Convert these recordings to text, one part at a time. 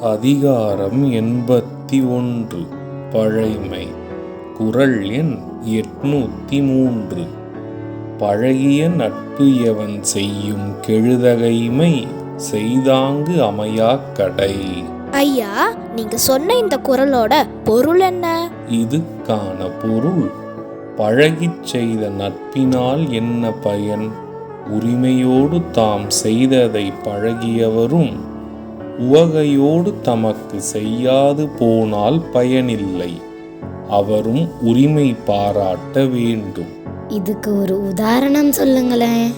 அதிகாரம் எண்பத்தி ஒன்று. பழைமை. குரல் எண் எட்நூத்தி மூன்று. பழகிய நட்பு எவன் செய்யும் கெழுதகைமை செய்தாங்கு அமையா கடை. ஐயா நீங்க சொன்ன இந்த குரலோட பொருள் என்ன? இதுக்கான பொருள். பழகிச் செய்த நட்பினால் என்ன பயன்? உரிமையோடு தாம் செய்ததை பழகியவரும் உவகையோடு தமக்கு செய்யாது போனால் பயனில்லை. அவரும் உரிமை பாராட்ட வேண்டும். இதுக்கு ஒரு உதாரணம் சொல்லுங்களேன்.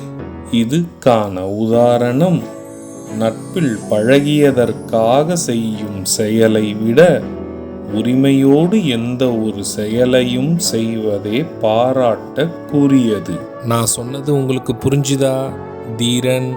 இதுக்கான உதாரணம். நட்பில் பழகியதற்காக செய்யும் செயலை விட உரிமையோடு எந்த ஒரு செயலையும் செய்வதே பாராட்டக்குரியது நான் சொன்னது உங்களுக்கு புரிஞ்சுதா? தீரன்